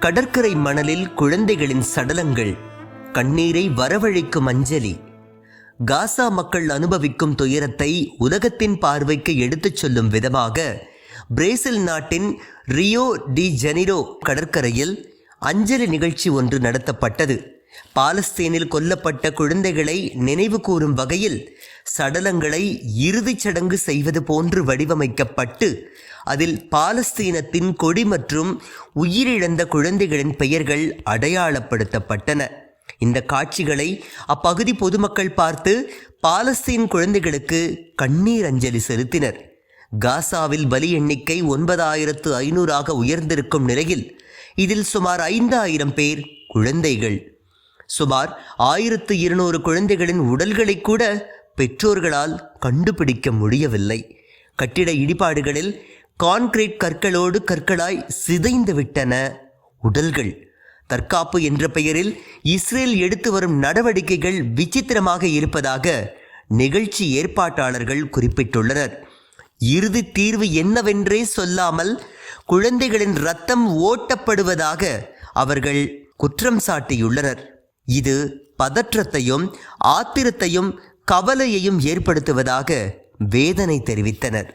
கடற்கரை மணலில் குழந்தைகளின் சடலங்கள் கண்ணீரை வரவழைக்கும் அஞ்சலி. காசா மக்கள் அனுபவிக்கும் துயரத்தை உலகத்தின் பார்வைக்கு எடுத்துச் சொல்லும் விதமாக பிரேசில் நாட்டின் ரியோ டி ஜெனிரோ கடற்கரையில் அஞ்சலி நிகழ்ச்சி ஒன்று நடத்தப்பட்டது. பாலஸ்தீனில் கொல்லப்பட்ட குழந்தைகளை நினைவு கூறும் வகையில் சடலங்களை இறுதிச் சடங்கு செய்வது போன்று வடிவமைக்கப்பட்டு அதில் பாலஸ்தீனத்தின் கொடி மற்றும் உயிரிழந்த குழந்தைகளின் பெயர்கள் அடையாளப்படுத்தப்பட்டன. இந்த காட்சிகளை அப்பகுதி பொதுமக்கள் பார்த்து பாலஸ்தீன் குழந்தைகளுக்கு கண்ணீர் அஞ்சலி செலுத்தினர். காசாவில் பலி எண்ணிக்கை ஒன்பதாயிரத்து ஐநூறாக உயர்ந்திருக்கும் நிலையில் இதில் சுமார் ஐந்தாயிரம் பேர் குழந்தைகள். சுமார் ஆயிரத்து இருநூறு குழந்தைகளின் உடல்களை கூட பெற்றோர்களால் கண்டுபிடிக்க முடியவில்லை. கட்டிட இடிபாடுகளில் கான்கிரீட் கற்களோடு கற்களாய் சிதைந்து விட்டன உடல்கள். தற்காப்பு என்ற பெயரில் இஸ்ரேல் எடுத்து வரும் நடவடிக்கைகள் விசித்திரமாக இருப்பதாக நிகழ்ச்சி ஏற்பாட்டாளர்கள் குறிப்பிட்டுள்ளனர். இறுதி தீர்வு என்னவென்றே சொல்லாமல் குழந்தைகளின் ரத்தம் ஓட்டப்படுவதாக அவர்கள் குற்றம் சாட்டியுள்ளனர். இது பதற்றத்தையும் ஆத்திரத்தையும் கவலையையும் ஏற்படுத்துவதாக வேதனை தெரிவித்தனர்.